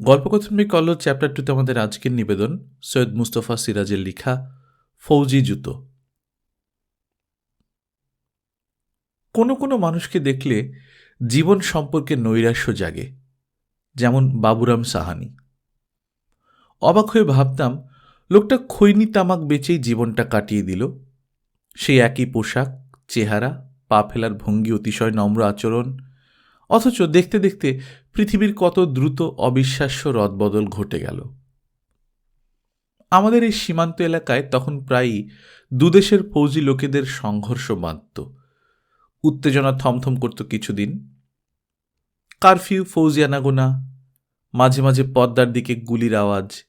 গল্পকথন কল্ল chapter টুতে আমাদের আজকের নিবেদন, সৈয়দ মুস্তফা সিরাজের লিখা, ফৌজি জুতো। কোনো কোনো মানুষকে দেখলে জীবন সম্পর্কে নৈরাশ্য জাগে, যেমন বাবুরাম সাহানি। অবাক হয়ে ভাবতাম, লোকটা খৈনি তামাক বেচেই জীবনটা কাটিয়ে দিল। সেই একই পোশাক, চেহারা, পা ফেলার ভঙ্গি অতিশয় নম্র আচরণ, অথচ দেখতে দেখতে পৃথিবীর কত দ্রুত অবিশ্বাস্য রদবদল ঘটে গেল। আমাদের এই সীমান্ত এলাকায় তখন প্রায়ই দুদেশের ফৌজি লোকেদের সংঘর্ষ বাঁধত। উত্তেজনা থমথম করত কিছুদিন। কারফিউ, ফৌজি আনাগোনা, মাঝে মাঝে পদ্মার দিকে গুলির আওয়াজ।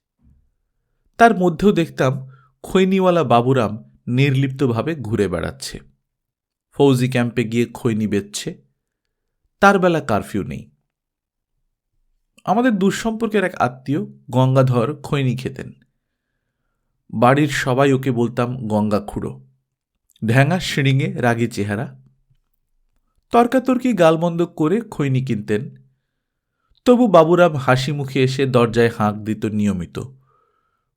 তার মধ্যেও দেখতাম খৈনিওয়ালা বাবুরাম নির্লিপ্তভাবে ঘুরে বেড়াচ্ছে। ফৌজি ক্যাম্পে গিয়ে খৈনি বেচছে। তার বেলা কারফিউ নেই। আমাদের দুঃসম্পর্কের এক আত্মীয় গঙ্গাধর খৈনি খেতেন। বাড়ির সবাই ওকে বলতাম গঙ্গা খুঁড়ো। ঢ্যাঙা, শিড়িঙে, রাগি চেহারা। তর্কাতর্কি গালমন্দ করে খৈনি কিনতেন। তবু বাবুরাম হাসি মুখে এসে দরজায় হাঁক দিত নিয়মিত।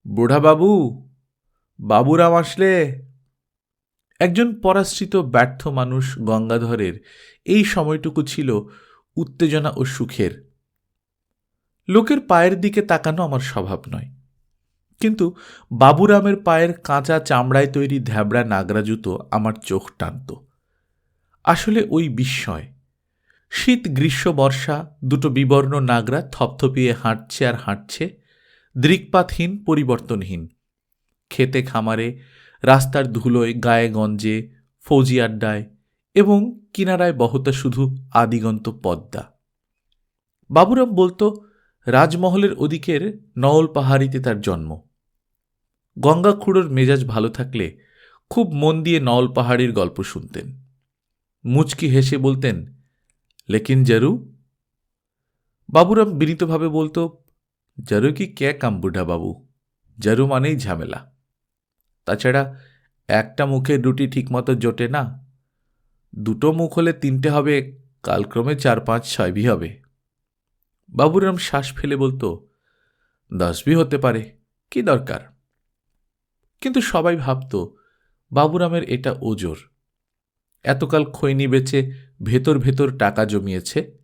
বুড়া বাবু, বাবুরাম আসলে? একজন পরাশ্রিত ব্যর্থ মানুষ গঙ্গাধরের এই সময়টুকু ছিল উত্তেজনা ও সুখের। লোকের পায়ের দিকে তাকানো আমার স্বভাব নয়। কিন্তু বাবুরামের পায়ের কাঁচা চামড়ায় তৈরি ধ্যাবড়া নাগরা জুতো আমার চোখ টানত। আসলে ওই বিস্ময়। শীত, গ্রীষ্ম, বর্ষা, দুটো বিবর্ণ নাগরা থপথপিয়ে হাঁটছে আর হাঁটছে, দৃকপাতহীন, পরিবর্তনহীন। খেতে খামারে, রাস্তার ধুলোয় গায়ে গঞ্জে, ফৌজি আড্ডায় এবং কিনারায় বহতা শুধু আদিগন্ত পদ্মা। বাবুরাম বলতো রাজমহলের ওদিকের নওল পাহাড়িতে তার জন্ম। গঙ্গা খুঁড়োর মেজাজ ভালো থাকলে খুব মন দিয়ে নওল পাহাড়ির গল্প শুনতেন। মুচকি হেসে বলতেন, লেকিন জারু? বাবুরাম বিনীতভাবে বলতো, জারু কি কে কাম বুঢা বাবু? জারু মানেই ঝামেলা। তাছাড়া একটা মুখে রুটি ঠিকমতো জোটে না। দুটো মুখ হলে তিনটে হবে, কালক্রমে চার পাঁচ ছয় ভি হবে। বাবুরাম শ্বাস ফেলে বলতো দশ ভি হতে পারে, কি দরকার? কিন্তু সবাই ভাবত, বাবুরামের এটা ওজোর। এতকাল খৈনি বেচে ভেতর ভেতর টাকা জমিয়েছে।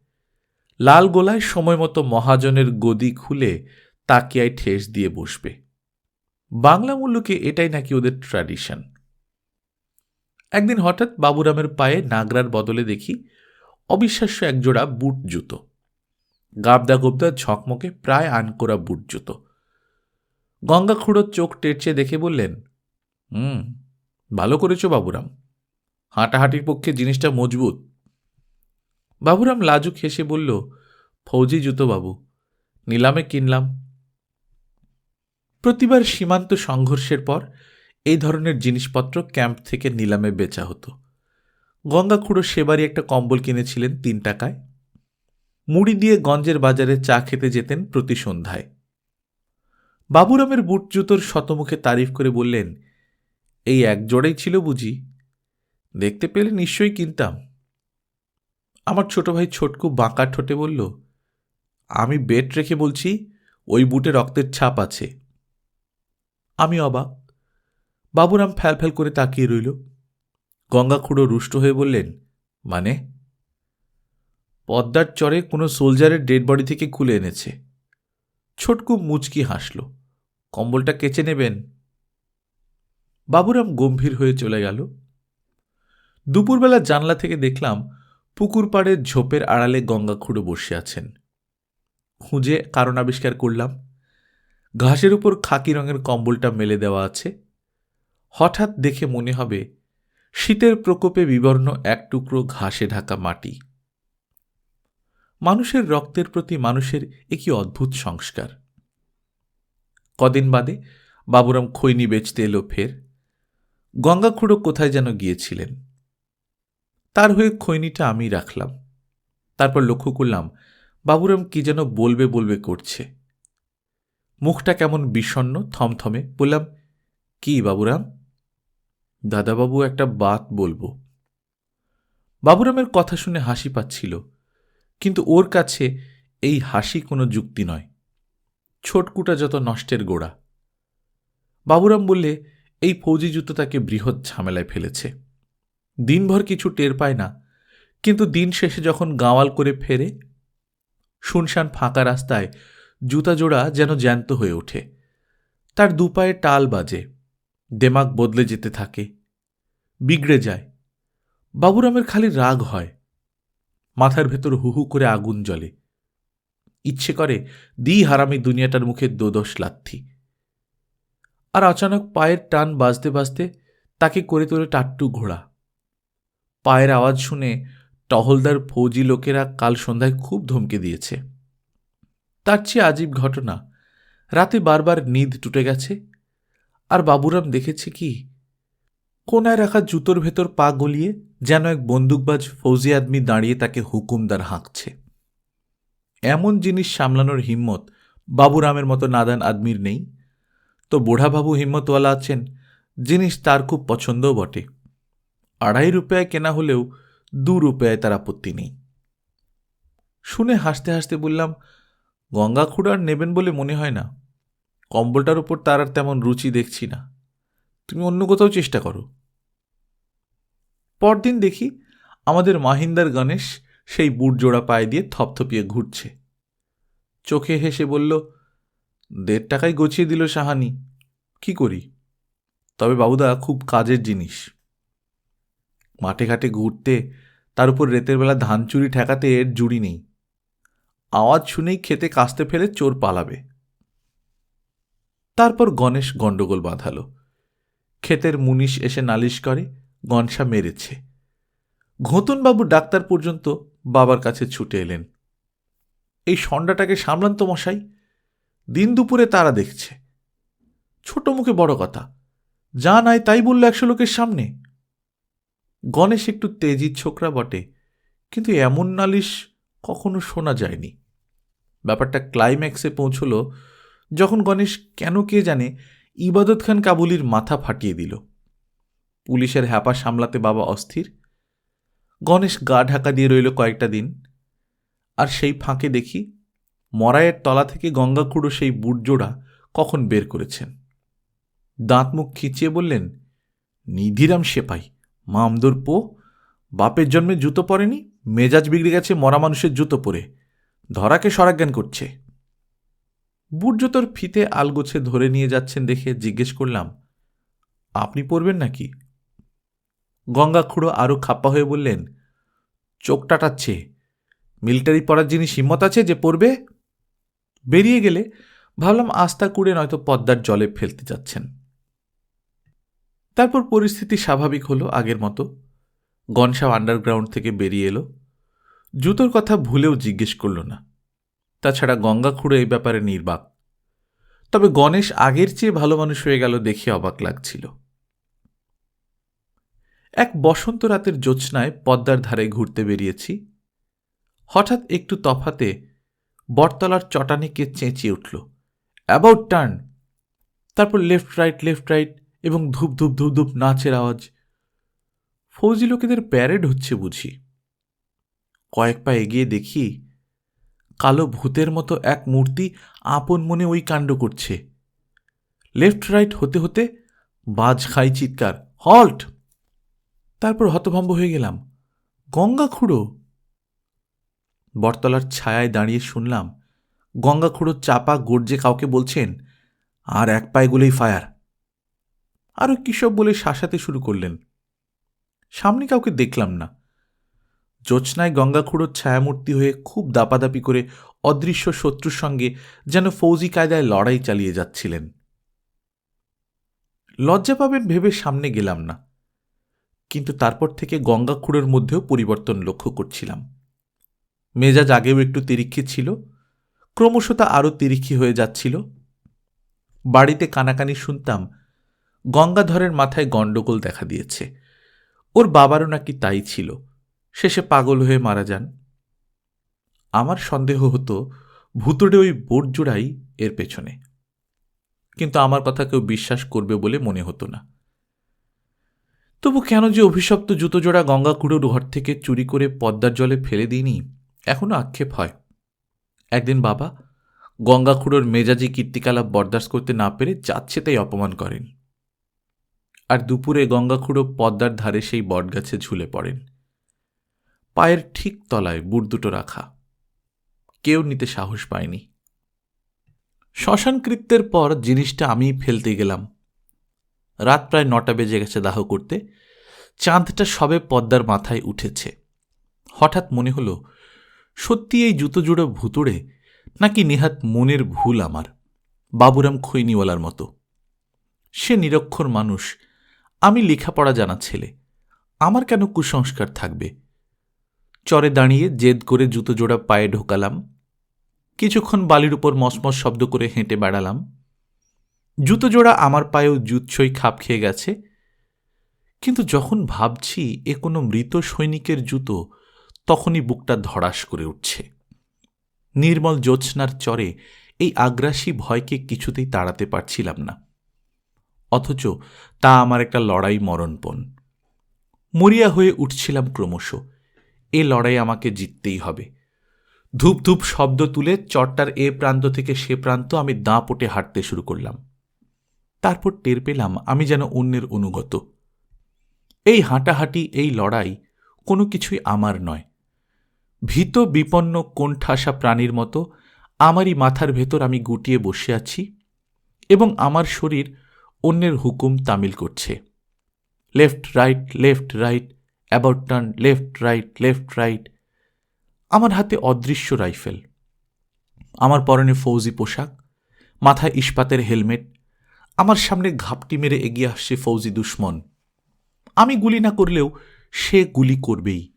লাল গোলায় সময় মতো মহাজনের গদি খুলে তাকিয়ায় ঠেস দিয়ে বসবে। বাংলা মূল্যকে এটাই নাকি ওদের ট্র্যাডিশন একদিন হঠাৎ বাবুরামের পায়ে নাগরার বদলে দেখি অবিশ্বাস্য একজোড়া বুট জুতো। গাবদা গোবদা ঝকমকে প্রায় আনকোরা বুট জুতো গঙ্গা খুঁড়োর চোখ টেরছে দেখে বললেন, হুম, ভালো করেছ বাবুরাম। হাঁটাহাঁটির পক্ষে জিনিসটা মজবুত। বাবুরাম লাজুক হেসে বলল, ফৌজি জুতো বাবু, নিলামে কিনলাম। প্রতিবার সীমান্ত সংঘর্ষের পর এই ধরনের জিনিসপত্র ক্যাম্প থেকে নিলামে বেচা হতো। গঙ্গা খুঁড়ো সেবারই একটা কম্বল কিনেছিলেন তিন টাকায়। মুড়ি দিয়ে গঞ্জের বাজারে চা খেতে যেতেন প্রতি সন্ধ্যায়। বাবুরামের বুট জুতোর শতমুখে তারিফ করে বললেন, এই এক জোড়াই ছিল বুঝি। দেখতে পেলে নিশ্চয়ই কিনতাম। আমার ছোট ভাই ছোটকু বাঁকা ঠোঁটে বলল, আমি বেট রেখে বলছি, ওই বুটে রক্তের ছাপ আছে। আমি অবাক। বাবুরাম ফ্যাল ফ্যাল করে তাকিয়ে রইল। গঙ্গা খুঁড়ো রুষ্ট হয়ে বললেন মানে? পদ্মার চরে কোনো সোলজারের ডেড বডি থেকে খুলে এনেছে। ছোটকু মুচকি হাসল। কম্বলটা কেচে নেবেন? বাবুরাম গম্ভীর হয়ে চলে গেল। দুপুরবেলা জানলা থেকে দেখলাম পুকুর পাড়ের ঝোপের আড়ালে গঙ্গা খুঁড়ো বসে আছেন। খুঁজে কারণ আবিষ্কার করলাম। ঘাসের উপর খাকি রঙের কম্বলটা মেলে দেওয়া আছে। হঠাৎ দেখে মনে হবে, শীতের প্রকোপে বিবর্ণ এক টুকরো ঘাসে ঢাকা মাটি। মানুষের রক্তের প্রতি মানুষের একই অদ্ভুত সংস্কার। কদিন বাদে বাবুরাম খৈনি বেচতে এলো ফের। গঙ্গাখুড়ো কোথায় যেন গিয়েছিলেন। তার হয়ে খৈনিটা আমি রাখলাম। তারপর লক্ষ্য করলাম বাবুরাম কি যেন বলবে বলবে করছে। মুখটা কেমন বিষণ্ন থমথমে বললাম, কি বাবুরাম? দাদাবাবু একটা বাত বলব। বাবুরামের কথা শুনে হাসি পাচ্ছিল। কিন্তু ওর কাছে এই হাসি কোনো যুক্তি নয়। ছোটকুটা যত নষ্টের গোড়া। বাবুরাম বললে, এই ফৌজি জুতো তাকে বৃহৎ ঝামেলায় ফেলেছে। দিনভর কিছু টের পায় না, কিন্তু দিন শেষে যখন গাওয়াল করে ফেরে, শুনশান ফাঁকা রাস্তায় জুতা জোড়া যেন জ্যান্ত হয়ে ওঠে। তার দুপায়ে টাল বাজে, দেমাগ বদলে যেতে থাকে, বিগড়ে যায়। বাবুরামের খালি রাগ হয়। মাথার ভেতর হুহু করে আগুন জ্বলে। ইচ্ছে করে, দি হারামি দুনিয়াটার মুখে দোদশ লাথি। আর অচানক পায়ের টান বাজতে বাজতে তাকে করে তোলে টাট্টু ঘোড়া। পায়ের আওয়াজ শুনে টহলদার ফৌজি লোকেরা কাল সন্ধ্যায় খুব ধমকে দিয়েছে। তার চেয়ে আজীব ঘটনা, রাতে বারবার নিদ টুটে গেছে। আর বাবুরাম দেখেছে কি কোনায় রাখা জুতোর ভেতর পা গলিয়ে যেন এক বন্দুকবাজ ফৌজি আদমি দাঁড়িয়ে তাকে হুকুমদার হাঁকছে। এমন জিনিস সামলানোর হিম্মত বাবুরামের মতো নাদান আদমির নেই। তো বুড়াবাবু হিম্মতওয়ালা আছেন, জিনিস তার খুব পছন্দও বটে। আড়াই রুপয়ায় কেনা হলেও দু রুপয়ায় তার আপত্তি নেই। শুনে হাসতে হাসতে বললাম গঙ্গা খুঁড়ার নেবেন বলে মনে হয় না। কম্বলটার উপর তার আর তেমন রুচি দেখছি না। তুমি অন্য কোথাও চেষ্টা করো। পরদিন দেখি আমাদের মাহিন্দার গণেশ সেই বুট জোড়া পায়ে দিয়ে থপথপিয়ে ঘুরছে। চোখে হেসে বলল, দেড় টাকায় গছিয়ে দিল সাহানি, কি করি? তবে বাবুদা, খুব কাজের জিনিস। মাঠে ঘাটে ঘুরতে, তার উপর রেতের বেলা ধান চুরি ঠেকাতে এর জুড়ি নেই। আওয়াজ শুনেই খেতে কাস্তে ফেলে চোর পালাবে। তারপর গণেশ গণ্ডগোল বাঁধালো। ক্ষেতের মুনিশ এসে নালিশ করে, গনসা মেরেছে। ঘোতনবাবু ডাক্তার পর্যন্ত বাবার কাছে ছুটে এলেন। এই সন্ডাটাকে সামলান তো মশাই, দিন দুপুরে তারা দেখছে। ছোট মুখে বড় কথা, যা নাই তাই বলল একশো লোকের সামনে। গণেশ একটু তেজি ছোকরা বটে, কিন্তু এমন নালিশ কখনো শোনা যায়নি। ব্যাপারটা ক্লাইম্যাক্সে পৌঁছল যখন গণেশ কেন কে জানে ইবাদত খান কাবুলির মাথা ফাটিয়ে দিল। পুলিশের হ্যাপা সামলাতে বাবা অস্থির। গণেশ গা ঢাকা দিয়ে রইল কয়েকটা দিন। আর সেই ফাঁকে দেখি মরায়ের তলা থেকে গঙ্গাকুড়ো সেই বুটজোড়া কখন বের করেছেন। দাঁত মুখ খিচিয়ে বললেন, নিধিরাম সেপাই মামদুর পো, বাপের জন্মে জুতো পরেনি, মেজাজ বিগড়ে গেছে মরা মানুষের জুতো পরে। ধরাকে সরাজ্ঞান করছে। বুট জুতোর ফিতে আলগোছে ধরে নিয়ে যাচ্ছেন দেখে জিজ্ঞেস করলাম, আপনি পরবেন নাকি? গঙ্গা খুঁড়ো আরও খাপ্পা হয়ে বললেন, চোখ টাটাচ্ছে। মিলিটারি পড়ার জিনিস হিম্মত আছে যে পড়বে? বেরিয়ে গেলে ভাবলাম আস্তা কুড়ে নয়তো পদ্মার জলে ফেলতে যাচ্ছেন। তারপর পরিস্থিতি স্বাভাবিক হলো আগের মতো। গনসাও আন্ডারগ্রাউন্ড থেকে বেরিয়ে এলো। জুতোর কথা ভুলেও জিজ্ঞেস করল না। তাছাড়া গঙ্গা খুঁড়ো এই ব্যাপারে নির্বাক। তবে গণেশ আগের চেয়ে ভালো মানুষ হয়ে গেল দেখে অবাক লাগছিল। এক বসন্ত রাতের জ্যোৎস্নায় পদ্মার ধারে ঘুরতে বেরিয়েছি। হঠাৎ একটু তফাতে বটতলার চটানিকে চেঁচিয়ে উঠল। About turn! তারপর লেফট, রাইট লেফট, রাইট এবং ধূপ ধূপ ধূপ ধূপ নাচের আওয়াজ। ফৌজি লোকেদের প্যারেড হচ্ছে বুঝি। কয়েক পা এগিয়ে দেখি কালো ভূতের মতো এক মূর্তি আপন মনে ওই কাণ্ড করছে। লেফট রাইট হতে হতে বাজ খাই চিৎকার হল্ট তারপর হতভম্ব হয়ে গেলাম, গঙ্গা খুঁড়ো! বটতলার ছায়ায় দাঁড়িয়ে শুনলাম, গঙ্গা খুঁড়ো চাপা গর্জে কাউকে বলছেন, আর এক পায়ে গুলেই ফায়ার। আরও কিসব বলে শাসাতে শুরু করলেন, সামনে কাউকে দেখলাম না। জ্যোৎস্নায় গঙ্গাখুড়োর ছায়ামূর্তি হয়ে খুব দাপাদাপি করে অদৃশ্য শত্রুর সঙ্গে যেন ফৌজি কায়দায় লড়াই চালিয়ে যাচ্ছিলেন। লজ্জা পাবেন ভেবে সামনে গেলাম না, কিন্তু তারপর থেকে গঙ্গাখুড়োর মধ্যেও পরিবর্তন লক্ষ্য করছিলাম। মেজাজ আগেও একটু তিরিক্ষি ছিল, ক্রমশ তা আরও তিরিক্ষি হয়ে যাচ্ছিল। বাড়িতে কানাকানি শুনতাম, গঙ্গাধরের মাথায় গণ্ডগোল দেখা দিয়েছে, ওর বাবারও নাকি তাই ছিল। শেষে পাগল হয়ে মারা যান। আমার সন্দেহ হতো ভুতুড়ে ওই বোট জোড়াই এর পেছনে। কিন্তু আমার কথা কেউ বিশ্বাস করবে বলে মনে হতো না। তবু কেন যে অভিশপ্ত জুতো জোড়া গঙ্গাকুড়োর ঘর থেকে চুরি করে পদ্মার জলে ফেলে দিইনি এখনও আক্ষেপ হয়। একদিন বাবা গঙ্গাখুড়োর মেজাজি কীর্তিকালাপ বরদাস্ত করতে না পেরে যাচ্ছে তাই অপমান করেন। আর দুপুরে গঙ্গাখুড়ো পদ্মার ধারে সেই বটগাছে ঝুলে পড়েন। পায়ের ঠিক তলায় বুট দুটো রাখা। কেউ নিতে সাহস পায়নি। শ্মশানকৃত্যের পর জিনিসটা আমিই ফেলতে গেলাম। রাত প্রায় নটা বেজে গেছে দাহ করতে। চাঁদটা সবে পদ্মার মাথায় উঠেছে। হঠাৎ মনে হলো, সত্যি এই জুতো জুড়ো ভুতুড়ে নাকি নেহাত মনের ভুল আমার, বাবুরাম খৈনিওয়ালার মতো। সে নিরক্ষর মানুষ, আমি লেখাপড়া জানা ছেলে, আমার কেন কুসংস্কার থাকবে? চরে দাঁড়িয়ে জেদ করে জুতো জোড়া পায়ে ঢোকালাম। কিছুক্ষণ বালির উপর মসমস শব্দ করে হেঁটে বেড়ালাম। জুতো জোড়া আমার পায়েও জুৎসই খাপ খেয়ে গেছে। কিন্তু যখন ভাবছি এ কোনো মৃত সৈনিকের জুতো, তখনই বুকটা ধড়াস করে উঠছে। নির্মল জ্যোৎস্নার চরে এই আগ্রাসী ভয়কে কিছুতেই তাড়াতে পারছিলাম না। অথচ তা আমার একটা লড়াই মরণপণ। মরিয়া হয়ে উঠছিলাম ক্রমশ। এ লড়াই আমাকে জিততেই হবে। ধূপ ধূপ শব্দ তুলে চটটার এ প্রান্ত থেকে সে প্রান্ত আমি দাঁ পটে হাঁটতে শুরু করলাম। তারপর টের পেলাম আমি যেন অন্যের অনুগত। এই হাঁটাহাঁটি, এই লড়াই কোনো কিছুই আমার নয়। ভীত, বিপন্ন, কোণঠাসা প্রাণীর মতো আমারই মাথার ভেতর আমি গুটিয়ে বসে আছি এবং আমার শরীর অন্যের হুকুম তামিল করছে। Left, right left, right about turn left right left right আমার হাতে অদৃশ্য রাইফেল। আমার পরনে ফৌজি পোশাক, মাথায় ইস্পাতের হেলমেট। আমার সামনে ঘাপটি মেরে এগিয়ে আসছে ফৌজি দুশ্মন। আমি গুলি না করলেও সে গুলি করবেই।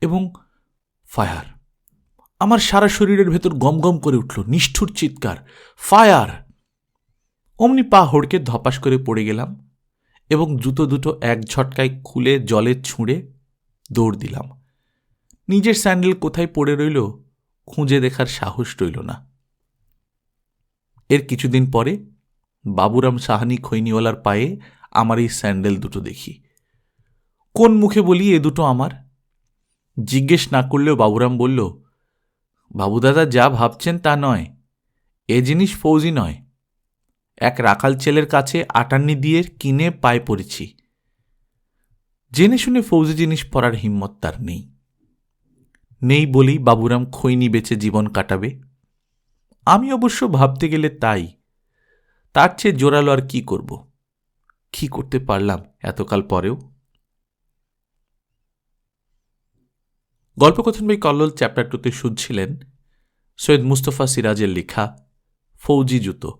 এবং ফায়ার। আমার সারা শরীরের ভেতর গমগম করে উঠল, নিষ্ঠুর চিৎকার, ফায়ার! অমনি পা হড়কে ধপাস করে পড়ে গেলাম। এবং জুতো দুটো এক ঝটকায় খুলে জলে ছুঁড়ে দৌড় দিলাম। নিজের স্যান্ডেল কোথায় পড়ে রইল খুঁজে দেখার সাহস রইল না। এর কিছুদিন পরে বাবুরাম সাহানি খৈনিওয়ালার পায়ে আমার এই স্যান্ডেল দুটো দেখি। কোন মুখে বলি এ দুটো আমার? জিজ্ঞেস না করলেও বাবুরাম বলল, বাবুদাদা যা ভাবছেন তা নয়। এ জিনিস ফৌজি নয়। এক রাখাল ছেলের কাছে আটান্নি দিয়ে কিনে পায়ে পড়েছি। জেনে শুনে ফৌজি জিনিস পরার হিম্মত তার নেই। নেই বলেই বাবুরাম খৈনি বেচে জীবন কাটাবে। আমি অবশ্য ভাবতে গেলে তাই। তার চেয়ে জোরালো আর কি করব? কি করতে পারলাম এতকাল পরেও? গল্পকথন বই কল্লোল চ্যাপ্টার টুতে শুনছিলেন সৈয়দ মুস্তফা সিরাজের লেখা ফৌজি জুতো।